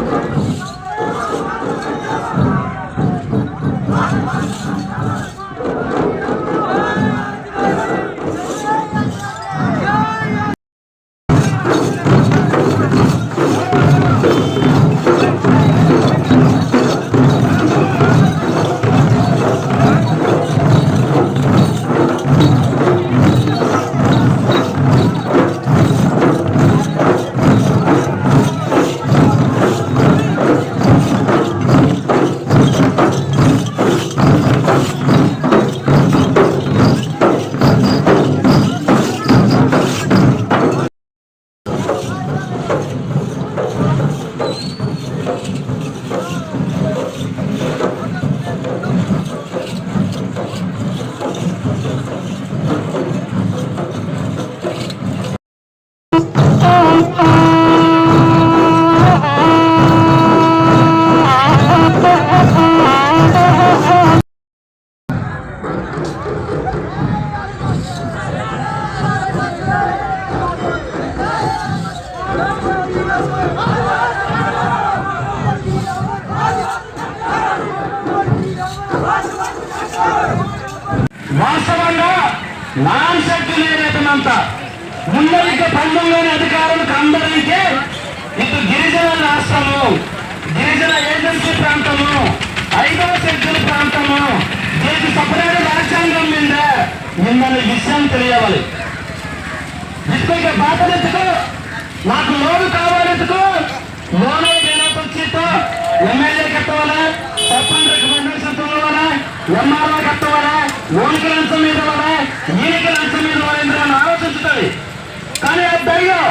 Thank you. గిరిజన agency ప్రాంతము ఐదవ శక్తుల ప్రాంతము దీనికి సపరేట్ రాజ్యాంగం మీద మిమ్మల్ని విషయం తెలియవాలి ఇక బాధలెత్తుకు నాకు లోను కావాలెత్తుకో లోను చీతో ఎమ్మెల్యే కట్టవాలా సర్పంచ్ రికమెండేషన్ తోవాలా ఎంఆర్ఓ కట్టవాలా ఓనికి లంచం మీద వాలా ఈయనకి లంచం మీద వాళ్ళని ఆలోచించుతుంది కానీ ఆ ధైర్యం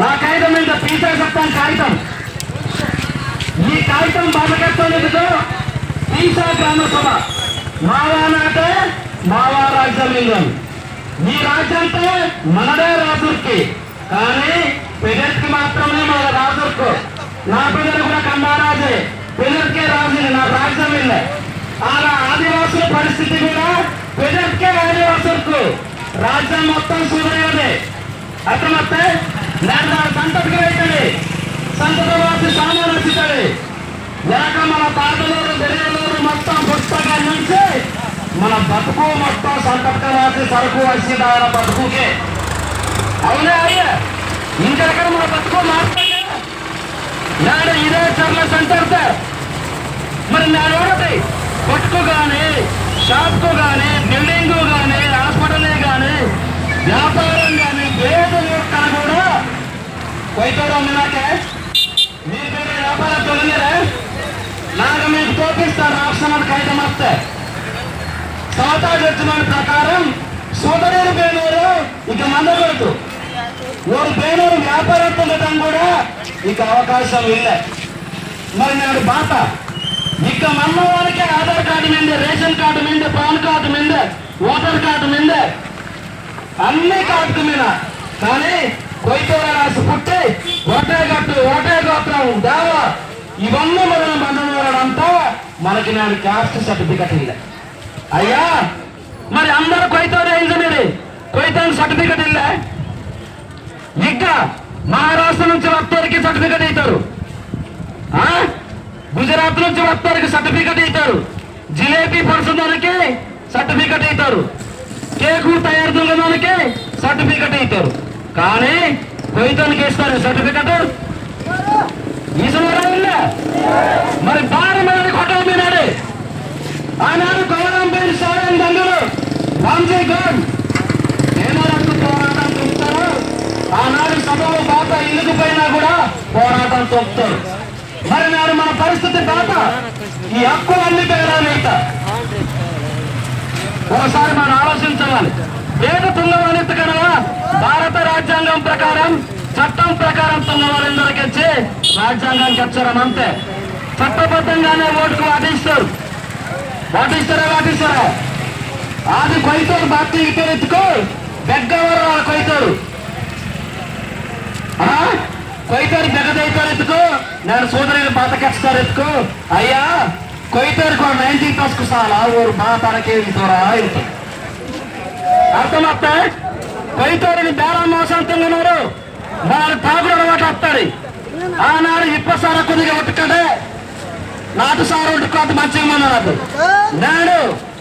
నా మీద పీసే చెప్తాను కాగితం. ఈ కాగితం బాధకట్టలేదు పీసా గ్రామ సభ. మావానాటే మావా రాజ్యం ఈ రాజ్యంతో మనదే రాజుకి కానీ పెదర్కి మాత్రమే మన రాజుకు నా పెదరు కూడా కందారాజే పెదర్కే రాజు నా రాజ్యం ఇల్లే అలా ఆదివాసుల పరిస్థితి కూడా పెదర్కే ఆదివాసులకు. రాజ్యం మొత్తం సూర్యుడే అర్థమత్తే నేను సంతతికి సంతకవాసి సంతతవాసి సామాన్యుతాడు లేక మన తాతలూరు తెలియలూరు మొత్తం పుస్తకం నుంచి మన బతుకు మొత్తం సంతకవాసి సరుకు వచ్చి దాని బతుకుకే. అవునా అయ్యా ఇంకెక్కడ మన బతుకు మాత్రమే నాడు ఇదే చర్ల సెంటర్ సార్ మరి నేను ఒకటి కొట్టుకు కానీ షాప్కు కానీ బిల్డింగ్ కానీ హాస్పిటల్ కానీ వ్యాపారం కానీ ఏది ఎక్కడ కూడా? కొయ్యతో నాకే పేరు వ్యాపారం నాకు మీకు తోపిస్తారు రాష్ట్రానికి కాగితం వస్తే సమతా జడ్జిమెంట్ ప్రకారం సోదరుడు పేనూరు ఇక మందకూడదు ఓరు పేనూరు వ్యాపారం కూడా. ఇక అవకాశం ఇల్లే మరి నాడు బాత ఇక మన్నవారికి ఆధార్ కార్డు మిందే రేషన్ కార్డు మీద పాన్ కార్డు మిందే ఓటర్ కార్డు మిందే అన్ని కార్డు మీద. కానీ కొయ్యతోర రాసి పుట్టి ఓటే గట్టు ఓటే గోత్రం దేవ ఇవన్నీ మన బంధువులంతా మనకి నాడు క్యాస్ట్ సర్టిఫికెట్ ఇల్లే అయ్యా మరి అందరూ కొయ్యతోనే ఇంజనీర్ కొయ్యతోని సర్టిఫికెట్ ఇల్లే ఇంకా మహారాష్ట్ర నుంచి వస్తారికి సర్టిఫికెట్ ఇస్తారు ఆ? గుజరాత్ నుంచి వస్తారికి సర్టిఫికెట్ ఇస్తారు జిలేబీ పడుతుందానికి సర్టిఫికెట్ ఇస్తారు కేకు తయారు దుంగదానికి సర్టిఫికెట్ ఇస్తారు కానీ కొయ్యతోనికి ఇస్తారు సర్టిఫికెట్. ఈశ్వరా మరి బారి మీద కొట్ట మీనాడు ఆనాడు గౌరవం పేరు సాయం దంగలు రామ్జీ గౌడ్. ఏమరకు పోరాటం చూపుతారు? ఆనాడు సభలో బాట ఇల్లుకుపోయినా కూడా పోరాటం చూపుతారు. మరి నాడు మన పరిస్థితి బాట ఈ హక్కు అన్ని పేరానేత ఒకసారి మనం ఆలోచించాలి. పేద తుంగవాణిత కనుక భారత రాజ్యాంగం ప్రకారం చట్టం ప్రకారం తుంగవాళ్ళందరికీ ఇచ్చి రాజ్యాంగానికి వచ్చారం అంతే. చట్టబద్ధంగానే ఓటుకు వాటిస్తారు వాటిస్తారా వాటిస్తారా ఆది కొయ్యతోడు బాప్తి ఇద్దరు ఎత్తుకో. బెగ్గవరు కొయ్యతోడు. కొయ్యతోడు బెగదైతారు ఎత్తుకో. నేను సోదరుని బాత ఎత్తుకో. అయ్యా కొయితారు కూడా నైన్టీ తస్కు సాలా ఊరు బాతానకే ఇతోరా అర్థమవుతాయి? అర్థమత్త కొయ్యతోడిని బేరం మోసంతున్నారు వాళ్ళు తాగుడు అలవాటు వస్తారు ఆనాడు ఇప్ప సార కొద్దిగా ఉట్టుకడే నాటు సార ఉట్టుకోత మంచిగా మన్నాడు నాడు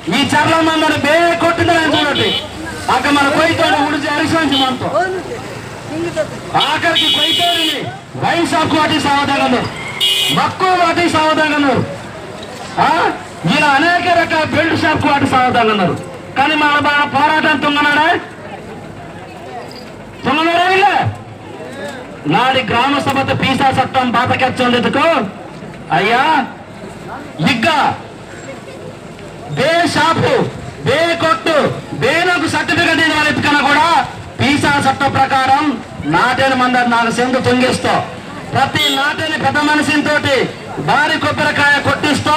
ఈ చర్ల మందని బే కొట్టింది నేను చూడండి అక్కడ మన కొయ్యతోడు ఉడిచి అరిసి మనతో ఆఖరికి కొయ్యతోడిని వైన్ షాప్ వాటి సావదాగను మక్కువ వాటి సావదాగను ఇలా అనేక రకాల బెల్ట్ షాప్ వాటి సావదాగన్నారు కానీ మన బాగా పోరాటం తుంగనాడా? తుంగనాడా ఇలా నాడి గ్రామ సభత పీసా చట్టం బాతకెచ్చందుకు అయ్యా ఇగ్గ బే షాపు బే కొట్టు బేనకు సర్టిఫికెట్ ఇవ్వాలి ఎత్తుకన్నా కూడా? పీసా చట్టం ప్రకారం నాటేని మందరు నాకు సెందు తొంగిస్తా. ప్రతి నాటేని పెద్ద మనిషితో భారీ కొబ్బరికాయ కొట్టిస్తా.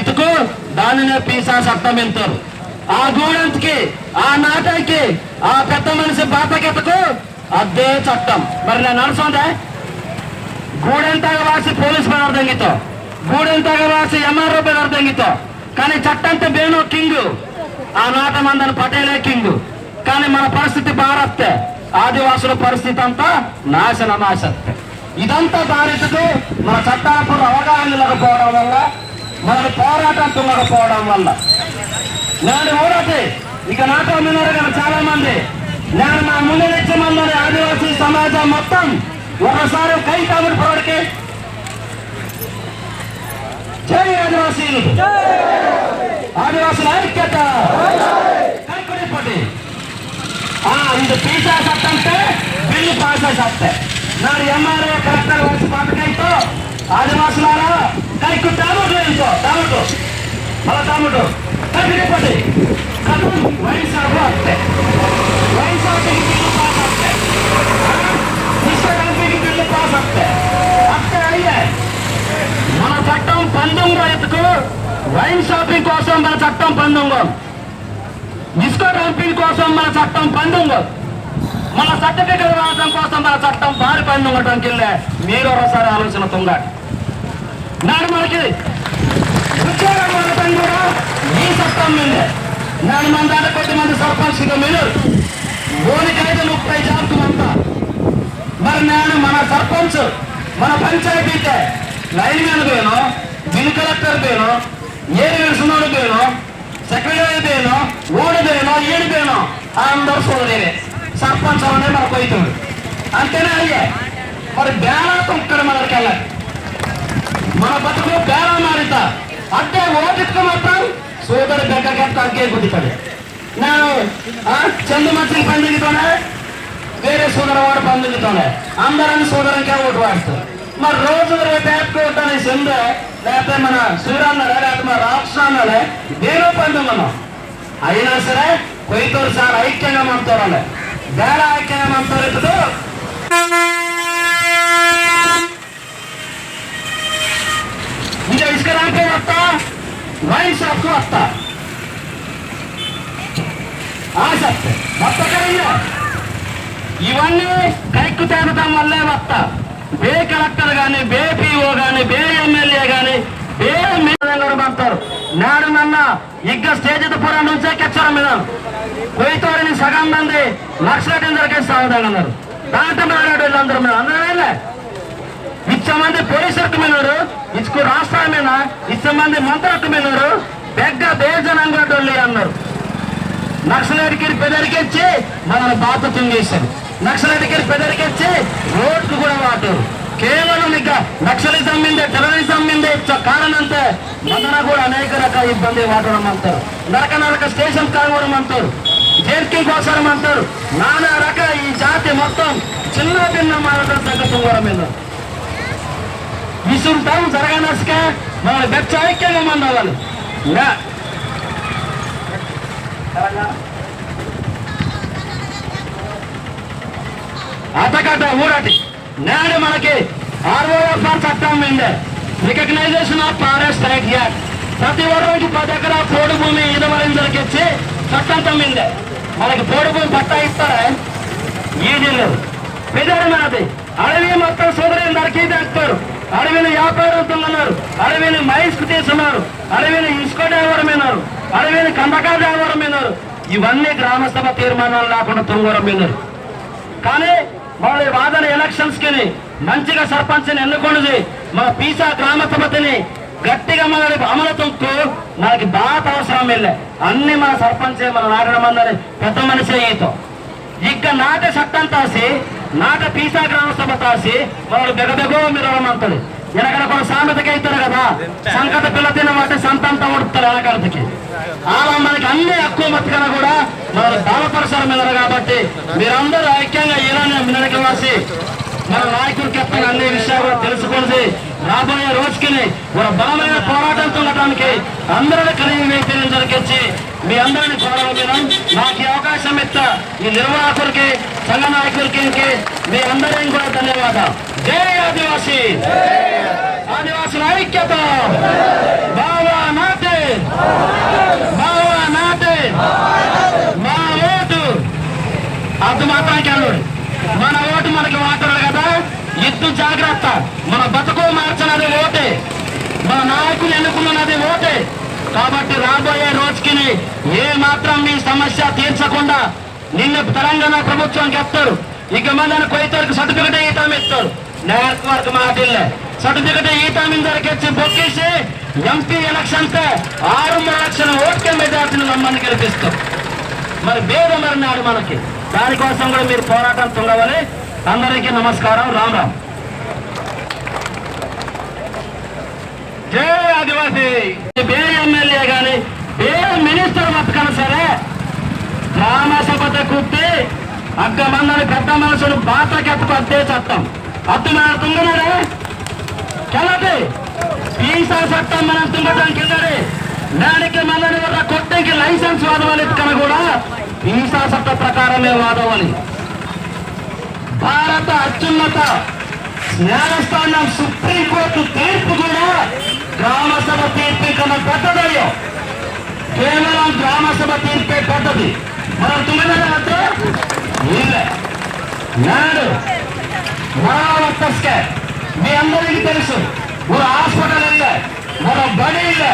ఇటుకు దానినే పీసా చట్టం వెళ్తారు ఆ గూడెంతకి ఆ నాటకి ఆ పెద్ద మనిషి బాతకెత్తకు అదే చట్టం. మరి నేను నడుస్తుందే గూడెంతాಗ వాసి పోలీస్ పని అర్థంగితో గూడెంతగా వాసి ఎంఆర్ఓ పని అర్థంగితో కానీ చట్టంతో బేను కింగ్. ఆ నాట మందని పటేలే కింగ్. కానీ మన పరిస్థితి భారత్ ఆదివాసుల పరిస్థితి అంతా నాశన నాశత్తే ఇదంతా దారితకు మన చట్టాలకు అవగాహన లేకపోవడం వల్ల మన పోరాటం తుమ్మకపోవడం వల్ల నేను ఊరటి ఇక నాతో ఉన్నారు కదా చాలా మంది నేను నా ముందు వచ్చే మంది ఆదివాసీ సమాజం మొత్తం ఒకసారి కై కాబట్టి పోరాడికి జై ఆదివాసీలు ఆదివాసుల ఐక్యత. ఆ ఇది పీసా సత్తంటే బిల్లు పాసా సత్తే. నాడు ఎంఆర్ఏ కలెక్టర్ వచ్చి పాటకైతో ఆదివాసులారా కైకు తాముడు ఎంతో మళ్ళా తాముడు కైకొడిపటి కదు వయసాగు అత్తే వయసాగుకి బిల్లు పాస్ అత్తే. విశ్వకంపికి బిల్లు పాస్ అత్తే. అత్తే అయ్యే. మన చట్టం పంతొమ్మిది ఎత్తుకు. వైన్ షాపింగ్ కోసం మన చట్టం పంతొమ్మిది డిస్కో డంపింగ్ కోసం మన చట్టం పంతొమ్మిది మన సర్టిఫికెట్ రావడం కోసం మన చట్టం భారీ పంతొమ్మిది వెళ్ళే మీరు ఒకసారి ఆలోచన తొంగాడు. నాడు మనకి ఉద్యోగం ఉండటం కూడా ఈ చట్టం మీదే. నాడు మన దాంట్లో కొద్ది మంది సర్పంచ్ మీరు. ఓనికైతే ముప్పై జాబ్ అంత మరి నేను మన సర్పంచ్ మన పంచాయతీతే లైన్ మ్యాన్ పేను బిల్ కలెక్టర్ పేను ఏడు విడుసున్నాడు పేను సెక్రటరీ పేను ఓడి పేను ఏడు పేను అందరూ చూడలేరే సర్పంచ్ అవనే మన పోయితుంది అంతేనా అయ్యే? మరి బేనాతో ఇక్కడ మనకి వెళ్ళాలి. మన బతుకు బేరా మారిత అంటే ఓటికి మాత్రం సోదరు గడ్డకెత్త అగ్గే గుద్దుతాడు నేను ఆ, చందు మచ్చిన పండుగతోనే వేరే సోదరవాడు పండుగతోనే అందరని సోదరంకే ఓటు వాడుతారు మరి రోజు రేపు యాప్కోట్ అనే సెందే లేకపోతే మన సూర్యన్నడే లేకపోతే మన రాష్ట్రాన్నడే దేనో పండుగ మనం అయినా సరే కొయ్యతోరు సార్ ఐక్యంగా మనతోరాలే బేడ ఐక్యంగా మనతోరు ఇప్పుడు ఇంకా ఇసుక రాకే వస్తా వైన్ షాప్కి వస్తా సత్ మొత్తకరయ్యా ఇవన్నీ కైక్కు తేగటం వల్లే వస్తా బే కలెక్టర్ గాని బే పిఓ గాని బే ఎమ్మెల్యే గాని బే పడతారు నాడు నన్న ఇగ్గ స్టేజ్ నుంచే కెచ్చరం మీద కొయ్యతోడిని సగం మంది లక్షల దొరికే సాగుదాగన్నారు దాంట్లో మాట్లాడు వీళ్ళందరూ మీద అందరూ ఇచ్చమంది పోలీసులకు మిన్నారు ఇచ్చుకు రాష్ట్రాల మీద ఇచ్చమంది మంత్రులకు మిన్నారు పెద్ద బేజనంగడోళ్ళు అన్నారు. నక్సలైట్కి పెదరికెచ్చి మనల్ని బాధ చేశారు. నక్సలైట్కి పెదరికెచ్చి రోడ్లు కూడా వాటారు కేవలం ఇక నక్సలిజం మీద టెర్రరిజం మీద కారణంతో మన కూడా అనేక రకాల ఇబ్బంది వాడడం అంటారు. నరక నరక స్టేషన్ కావడం అంటారు. జేర్కి కోసం అంటారు. నానా రక ఈ జాతి మొత్తం చిన్న భిన్న మారడం సంగతి కూడా మీద విసురుతాం జరగనసుక మన గచ్చ ఐక్యంగా మన వాళ్ళు ఇంకా అతకట ఊరటి. నాడు మనకి ఆర్ఓఎఫ్ఆర్ చట్టం ఉండే. Recognisation of forest right act ప్రతి ఒక్కరికి పది ఎకరా పోడు భూమి ఇదవరిందరికి ఇచ్చి చట్టం తమ్మిందే మనకి పోడు భూమి పట్టా ఇస్తారా? ఏది లేదు. పెద్దది మనది అడవి మొత్తం సోదరి నరికి తెస్తారు అడవిని వ్యాపారంతో అడవిని మైస్కు తీస్తున్నారు అడవిని ఇసుక దేవరమైనారు అడవిని కందకా దేవరమైనారు ఇవన్నీ గ్రామసభ తీర్మానాలు లేకుండా తుంగరం కానీ వాళ్ళ వాదన ఎలక్షన్స్కి మంచిగా సర్పంచ్ని ఎన్నుకొని మన పీసా గ్రామ సభతిని గట్టిగా మన అమలుతుంటూ మనకి బాగా అవసరం వెళ్ళే అన్ని మన సర్పంచే మన నాగర పెద్ద మనిషి ఈతో ఇక నాటే చట్టం తాసి నాట పీసా గ్రామ సభ తాసి వాళ్ళు బెగబెగో మీరు రమ్మంటాడు వెనకడ కొన్ని సామెతకి అవుతారు కదా? సంకట పిల్ల తినమంటే సంతంతా ఉడుతారు వెనకాలకి అలా మనకి అన్ని ఎక్కువ మట్టుకన కూడా మన బాలపరసరం మీద కాబట్టి మీరందరూ ఐక్యంగా ఈరాని మినకి వాసి మన నాయకుడు కెప్టెన్ అన్ని విషయాలు కూడా తెలుసుకుంది రాబోయే రోజుకి ఒక బలమైన పోరాటంతో ఉండటానికి అందరిని కలిగి వ్యక్తిని జరిగించి మీ అందరిని కోరడం నాకు ఈ అవకాశం ఇస్తా ఈ నిర్వాహకుడికి సంఘ నాయకులకి మీ అందరికీ కూడా ధన్యవాదాలు. జై ఆదివాసీ. ఆదివాసుల ఐక్యత. బావా నాటే. బావా నాటే. మా ఓటు. అది మాత్రానికి అల్లుడు. మన ఓటు మనకి వాటరు కదా. ఎత్తు జాగ్రత్త. మన బతుకు మార్చనది ఓటే. మన నాయకులు ఎన్నుకున్నది ఓటే. కాబట్టి రాబోయే రోజుకి ఏ మాత్రం మీ సమస్య తీర్చకుండా నిన్న తెలంగాణ ప్రభుత్వం చెప్తారు. ఇక మన కొయ్యతరకు సర్టిఫికెట్ ఈతాం ఇస్తారు నేర్క్ వరకు మాటిల్లే సర్టిఫికెట్ ఈతాం ఇందరికిచ్చి బొక్కేసి ఎంపీ ఎలక్షన్ ఆరు లక్షల ఓట్ల మెజార్టీని నమ్మని గెలిపిస్తాం. మరి భేదం మరినాడు మనకి. దానికోసం కూడా మీరు పోరాటం చూడవాలి అందరికీ నమస్కారం. రామ్ రామ్. జై ఆదివాసీ. ఎమ్మెల్యే గాని బే మినిస్టర్ బతకను సరే గ్రామ సభత అక్క మందని పెద్ద మనుషులు బాటకెత్తకు అద్దే చట్టం. అత్తు మన కెలటి పీసా చట్టం మనం తుంగటానికి వెళ్ళాడు దానికి మనని ఒక కొట్టేకి లైసెన్స్ వాదవాలి కనుక కూడా పీసా చట్ట ప్రకారమే వాదవాలి భారత అత్యున్నత న్యాయస్థానం సుప్రీంకోర్టు తీర్పు కూడా గ్రామ సభ తీర్పు కన్నా పెద్దదయ్యో. కేవలం గ్రామ సభ తీర్పే పెద్దది. మనం తుంగదంటే ಇಲ್ಲ నాడు మరావత్తస్కే మీ అందరికీ తెలుసు ఒక హాస్పిటల్ ಇಲ್ಲ మన బడి ಇಲ್ಲ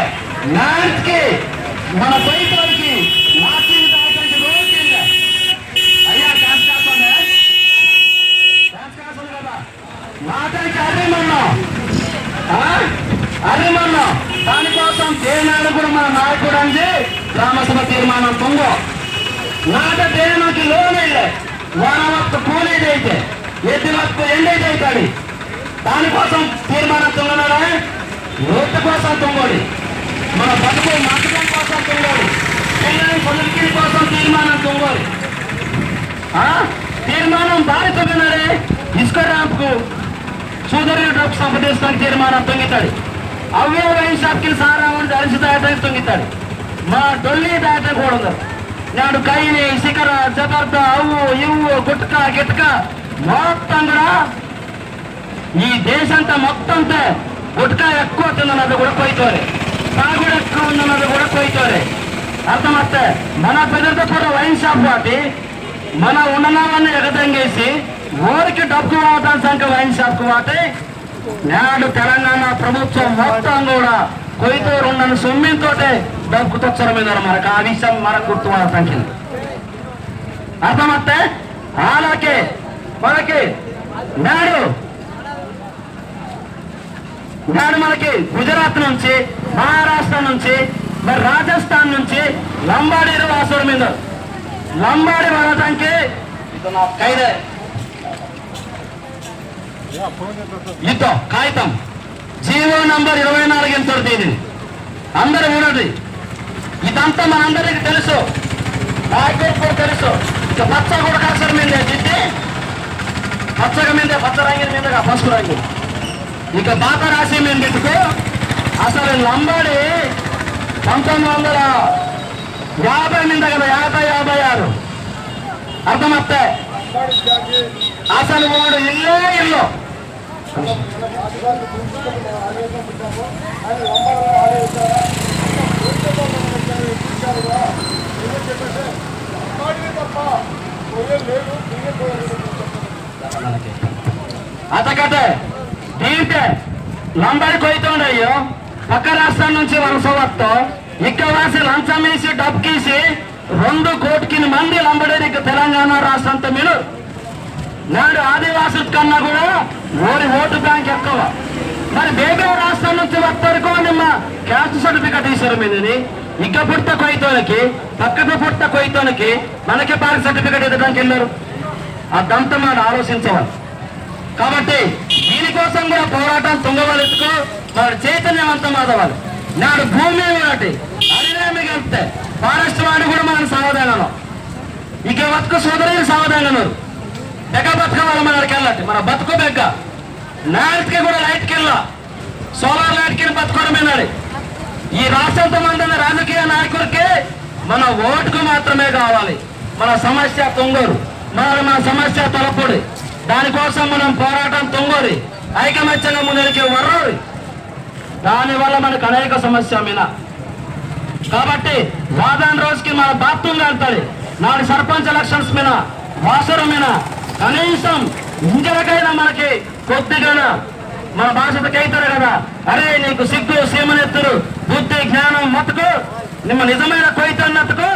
నాటికి మన బయటకి నాటి దానికి రోడ్డు ಇಲ್ಲ అయ్యా డాన్స్ కాకుండా డాన్స్ కాకుండా కదా నాటానికి అర్రిమన్నాం అర్రిమన్నాం దానికోసం దేనాడు కూడా మన నాయకుడు అంటే గ్రామసభ తీర్మానం పొంగో ನಾಟ ದೇಹಕ್ಕೆ ಲೋನ್ ಇಲ್ಲ వాన వక్త కూలీదైతే ఎద్దు వక్త ఎండైతే దానికోసం తీర్మానం తుంగనాడా రోడ్డు కోసం తుంగోడి మన బతుకు మాటకం కోసం తుంగోడి పిల్లల పొలికి కోసం తీర్మానం తుంగోడి ఆ? తీర్మానం దారి తుంగనాడే ఇసుక ర్యాంప్కు సోదరులు డ్రగ్స్ సంప్రదించడానికి తీర్మానం తొంగితాడు అవే వైన్ షాప్కి సారా ఉండి అరిసి దాటానికి తొంగితాడు మా డొల్లి దాట నాడు కైని శిఖర జబర్ద అవ్వు ఇవ్వు గుట్క గిట్క. మొత్తం కూడా ఈ దేశంతా మొత్తంతో గుట్క ఎక్కువ తిన్నది కూడా కొయ్యతోరే. తాగుడు ఎక్కువ ఉన్నది కూడా కొయ్యతోరే. అర్థమస్తే మన పెద్దతో కూడా వైన్ షాప్ వాటి. మన ఉన్ననాన్ని ఎగదంగేసి ఊరికి డబ్బు వాటాల సంఖ్య వైన్ షాప్ వాటి. నాడు తెలంగాణ ప్రభుత్వం మొత్తం కూడా కొయ్యతూరు ఉన్న సొమ్మితో డబ్బు మనకు ఆ విషయం మనకు గుర్తు సంఖ్యలు. అర్థమస్తే అలాగే మనకి నాడు. నాడు మనకి గుజరాత్ నుంచి మహారాష్ట్ర నుంచి మరి రాజస్థాన్ నుంచి లంబాడి వాసుల మీద. లంబాడి వెళ్ళటానికి ఇది ఖైదే కాగితం. జీవో నంబర్ ఇరవై నాలుగు ఎంత దీనిని అందరూ వినండి. ఇదంతా మనందరికీ తెలుసు. నాయకులకు కూడా తెలుసు. ఇక పచ్చ కూడా కాసర మీద. దిద్ది పచ్చగా మీద పచ్చ రంగు మీద పసుపు రంగు. ఇక పాత రాసి మీద పెట్టుకో. అసలు లంబాడి పంతొమ్మిది వందల యాభై మీద కదా యాభై యాభై ఆరు. అర్థమవుతాయి అసలు వాడు ఇల్లే ఇల్లు. అతకటే లంబడి పోతుండయ్యో పక్క రాష్ట్రం నుంచి వలస వస్తూ ఇక్కవాసి లంచమేసి డబ్బుకేసి రెండు కోటికి మంది లంబడేరికి తెలంగాణ రాష్ట్రంతో మీరు నాడు ఆదివాసు కన్నా కూడా ఓరి ఓటు బ్యాంక్ ఎక్కువ. మరి బేబీ రాష్ట్రం నుంచి వస్తారు నిమ్మ. క్యాస్ట్ సర్టిఫికెట్ ఇచ్చారు మీదని. ఇక పుట్ట కొయ్యతోనికి పక్కన పుట్ట కొయ్యతోనికి మనకి పార్క్ సర్టిఫికెట్ ఇవ్వడానికి వెళ్ళారు. ఆ దంతం ఆలోచించవాలి కాబట్టి దీనికోసం కూడా పోరాటం తుంగవలెత్తుకు వాడు చైతన్యవంతం అవ్వాలి నాడు భూమి ఒకటి అడివే కలిపితే ఫారెస్ట్ వాడు కూడా మనం సావధానం ఇక బతుకు సోదరులు సావధానం బెగ వాళ్ళు మన వెళ్ళట్టు మన బతుకు బెగ్గ. నాటికి కూడా లైట్కి వెళ్ళా. సోలార్ లైట్కి బతుకోవడమే వినాలి ఈ రాష్ట్రంతో మందిన రాజకీయ నాయకుడికే మన ఓటుకు మాత్రమే కావాలి. మన సమస్య తొంగూరు మన మన సమస్య తలపొడి. దానికోసం మనం పోరాటం తొంగూరి. ఐకమత్యంగా ముందరికి వర్రూరి. దానివల్ల మనకు అనేక సమస్య మీద కాబట్టి వాదన రోజుకి మన బాత్రూమ్ వెళ్తాయి నాడు సర్పంచ్ ఎలక్షన్స్ మీద వాసరం మీద కనీసం ఇంజరకైనా మనకి కొద్దిగా మన భాషకు అవుతారు కదా. అరే నీకు సిగ్గు సీమనెత్తురు బుద్ధి జ్ఞానం మతుకు నిమ్మ నిజమైన కొయ్యతన్నట్టుకు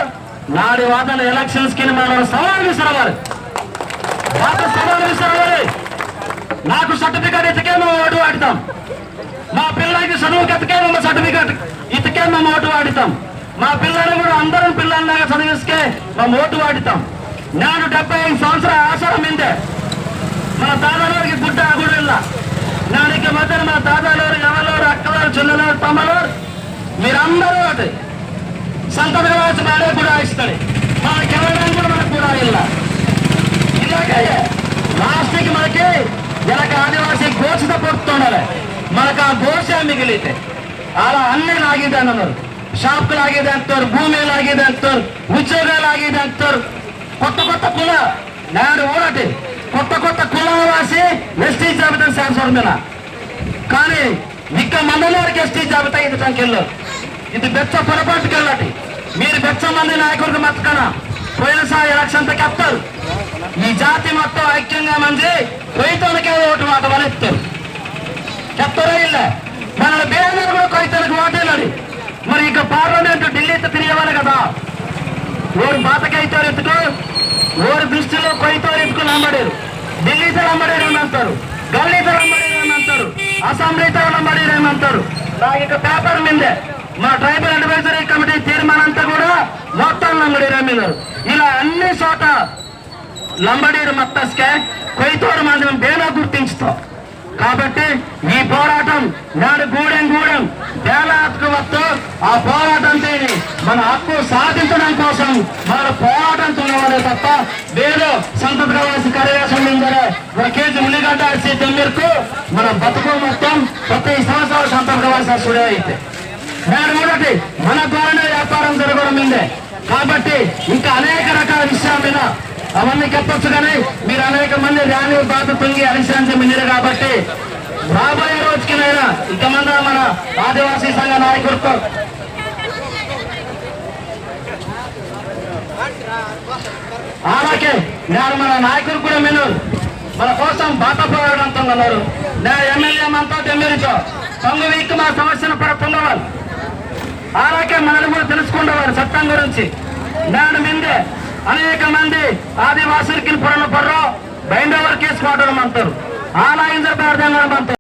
నాడి వాదన ఎలక్షన్స్కి మనం సవాల్ విసరవాలి. నాకు చదవనిస్తామని నాకు సర్టిఫికేట్ ఇతకేమో ఓటు వాడతాం. మా పిల్లలకి చదువుకి ఎతకేమో సర్టిఫికేట్ ఇతకేమో ఓటు ఆడతాం మా పిల్లలు కూడా అందరం పిల్లల్లాగా చదివిస్తే మా ఓటు వాడుతాం. నేను డెబ్బై ఐదు సంవత్సరాల ఆసరం ఇందే మన తాతలోరికి గుడ్డ కూడా ఇల్ల. నానికి మధ్య మన తాతలోరు ఎవరోరు అక్కలోరు చెల్లెలోరు తమ్మలోరు మీరందరూ ఒకటి. సంతతి కూడా ఆడే కూడా ఇస్తాడు మనకి ఎవరైనా కూడా మనకు కూడా ఇల్లా. వచ్చాకే లాస్ట్కి మనకి వెనక ఆదివాసీ గోషత తప్పుతుండాలి మనకు ఆ గోష మిగిలితే. అలా అన్నీ లాగేదాన్ని అన్నారు. షాప్కు లాగేదంటారు భూమి లాగేదంటారు ఉద్యోగాలు లాగేదంటారు కొత్త కొత్త కుల నాడు ఊరటి కొత్త కొత్త కులం రాసి ఎస్టీ జాబితా శాసన కానీ ఇక్క మండలి వారికి ఎస్టీ జాబితా ఇది సంఖ్యలో ఇది బెచ్చ పొరపాటుకెళ్ళటి. మీరు బెచ్చ మంది నాయకుడికి మతకనా? పోయినసారి ఎలక్షన్ తగ్గెత్తారు ఈ జాతి మొత్తం ఐక్యంగా మంది కొయ్యతోనికే ఓటు మాట వలెత్తారు. చెప్తారా ఇల్ల? మన బీఆర్ఆర్ కూడా కొయ్యతోనికి ఓటేనని మరి ఇక పార్లమెంట్ ఢిల్లీతో తిరిగేవారు కదా. ఓరు బాతకైతో ఎత్తుకు ఓరు దృష్టిలో కొయ్యతో ఎత్తుకుని అమ్మడారు ఢిల్లీతో అమ్మడేరు అని అంటారు. గల్లీతో అమ్మడేరు అని అంటారు. అసెంబ్లీతో అమ్మడేరు అని అంటారు. నాకు ఇక పేపర్ మిందే మా ట్రైబల్ అడ్వైజరీ కమిటీ తీర్మానం అంతా కూడా మొత్తం లంబడి అమ్మినారు ఇలా అన్ని చోట లంబడీరు మత్తస్కే కొయ్యతోడు మనం బేలా గుర్తించుతాం. కాబట్టి ఈ పోరాటం నాడు గూడెం గూడెం బేలా హక్కు వస్తూ ఆ పోరాటం తేని మన హక్కు సాధించడం కోసం మన పోరాటం తున్నవాడే తప్ప వేరే సంతత కావాల్సి కరివేశం ఒక కేజీ ఉల్లిగడ్డ అరిసి తెమ్మిరకు మన బతుకు మొత్తం ప్రతి సంవత్సరాలు సంతత కావాల్సిన సుడే అయితే దాని మొదటి మన ద్వారానే వ్యాపారం జరగడమిందే కాబట్టి ఇంకా అనేక రకాల విషయాల మీద అవన్నీ చెప్పొచ్చు కానీ మీరు అనేక మంది ర్యాలీ బాధ తుంగి అలిశాంతి మిందిరు కాబట్టి రాబోయే రోజుకినైనా ఇక మంది మన ఆదివాసీ సంఘ నాయకులతో అలాగే నేను మన నాయకులు కూడా మీరు మన కోసం బాట పోరాడంతో ఉన్నారు. నేను ఎమ్మెల్యే మనతో తెమ్మిరిచో. తొంగి వీక్ మా సమస్యను పడుతున్నవాళ్ళు అలాగే మనల్ని కూడా తెలుసుకుండేవారు చట్టం గురించి. దాని మీదే అనేక మంది ఆదివాసులకి పొరల పొర్రో బైండవర్ కేసు కొట్టడం అంటారు ఆలా ఇంద్ర అంటారు